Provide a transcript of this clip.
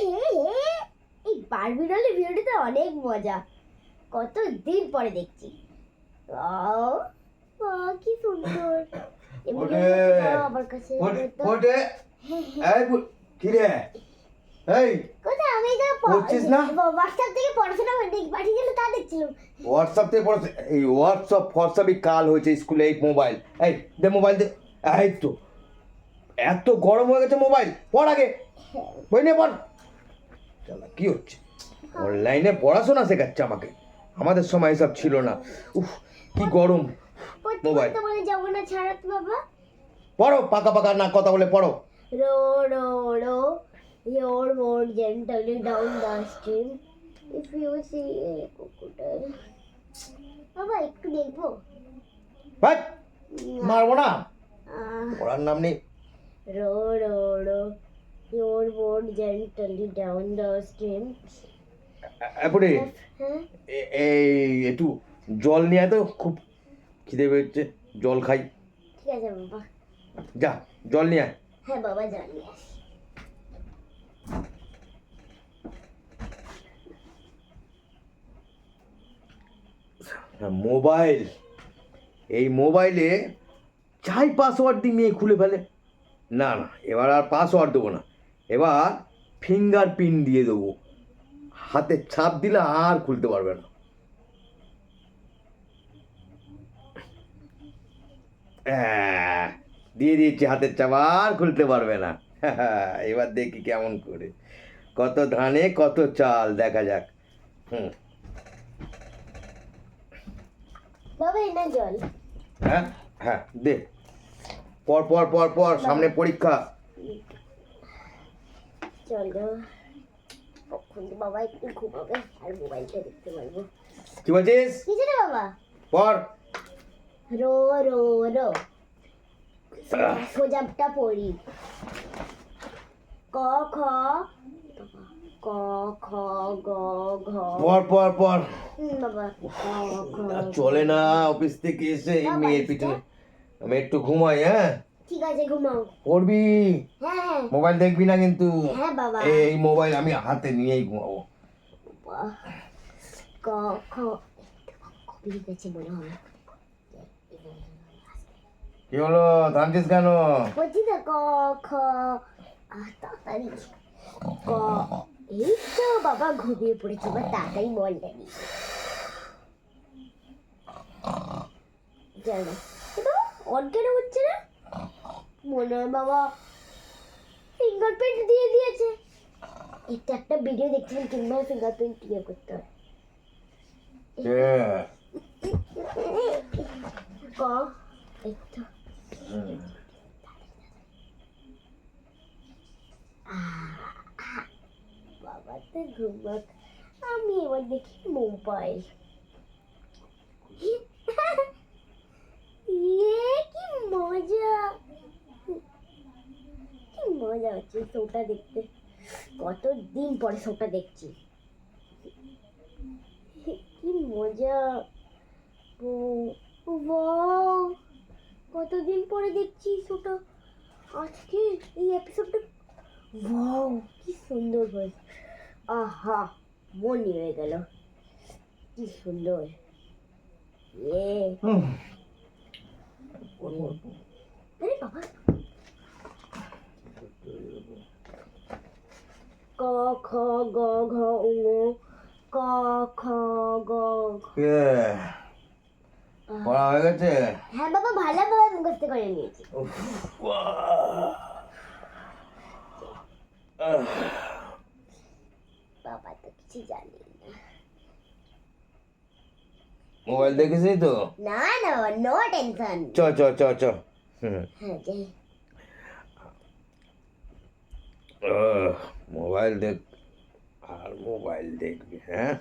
এই বারবি ডলের ভিডিওটা অনেক মজা। কত দিন পরে দেখছি। কি সুন্দর। আমার কাছে কি রে? এই। কোথায়? আমি তো পড়ছিস না? হোয়াটসঅ্যাপ থেকে পড়াশোনা করে দেখি। পাঠিয়েছিল তা দেখছিলাম। হোয়াটসঅ্যাপ থেকে পড়ছে এই হোয়াটসঅ্যাপ হোয়াটসঅ্যাপই কাল হয়েছে স্কুলে এই মোবাইল এই দে মোবাইল দে। এই তো। এত গরম হয়ে গেছে মোবাইল পড় আগে। বই নিয়ে পড়। চালা কি হচ্ছে? অনলাইনে পড়াশোনা শেখাচ্ছে আমাকে। আমাদের সময় এসব ছিল না। উফ কি গরম। মোবাইল। পড়ো পাকা পাকা না কথা বলে পড়ো। Row row row your boat gently down the stream. If you see a crocodile বাবা একটু দেখব? ভাই মারবো না? পড়ার নাম নেই। Row row row your boat gently down the stream এপরে হ্যাঁ? এই একটু জল নিয়ে তো খুব খিদে পেয়েছে জল খাই। ঠিক আছে বাবা। যা জল নিয়ে আয়। হ্যাঁ বাবা আসি হ্যাঁ, মোবাইল। এই মোবাইলে চাই পাসওয়ার্ড দিয়ে মেয়ে খুলে ফেলে। না না এবার আর পাসওয়ার্ড দেবো না। এবার ফিঙ্গার প্রিন্ট দিয়ে দেবো। হাতে ছাপ দিলে আর খুলতে পারবে না। দিয়ে দিয়েছি হাতের চাপ আর খুলতে পারবে না। এবার দেখি কেমন করে। কত ধানে কত চাল দেখা যাক। হুম। বাবা এই জল। হ্যাঁ হ্যাঁ দে। পর পর পর পর সামনে পরীক্ষা। চল। কখন বাবা একটু ঘুমাবে আর মোবাইলটা দেখতে পারব। কি বলছিস? কিছু না বাবা? পর রো রো রো। সোজাবটা পড়ি। ক খ। ক খ গ ঘ। পর পর পর বাবা। চলে না অফিস থেকে এসে মেয়ের পিছনে। আমি একটু ঘুমাই হ্যাঁ? ঠিক আছে ঘুমাও। পড়বি হ্যাঁ। মোবাইল দেখবি না কিন্তু? হ্যাঁ বাবা। এই মোবাইল আমি হাতে নিয়েই ঘুমাবো। ক খ মনে হয়। কি হলো? থামছিস কেন? বলছি তো ক খ তাড়াতাড়ি। ক এই তো বাবা ঘুমিয়ে পড়েছে এবার তাড়াতাড়ি বলটা নি জানো। অন কেন হচ্ছে না? মনে হয় বাবা ফিঙ্গারপ্রিন্ট দিয়ে দিয়েছে। এটা একটা ভিডিও দেখছিলাম কিংবা ফিঙ্গারপ্রিন্ট ইয়ে করতে হয়। বাবা তো ঘুমাক। আমি এবার দেখি মোবাইল ইয়ে কি মজা। মজা হচ্ছে শোটা দেখতে। কত দিন পরে শোটা দেখছি। কি মজা। কতদিন পরে দেখছি শোটা। আজকে এই এপিসোডটা ওয়াও কি সুন্দর হয়েছে। আহা মন হয়ে গেল। কি সুন্দর। ইয়ে হুম। আরে বাবা ক খ গ ঘ উ ক খ গ Yeah. পড়া হয়ে গেছে? হ্যাঁ বাবা ভালোভাবে মুখস্থ করে নিয়েছি। বাবা তো কিছু জানি না। মোবাইল দেখেছিস তো? না না নো টেনশন চ চ চ চ। হুম হ্যাঁ যাই আহ, মোবাইল দেখ আর মোবাইল দেখবি হ্যাঁ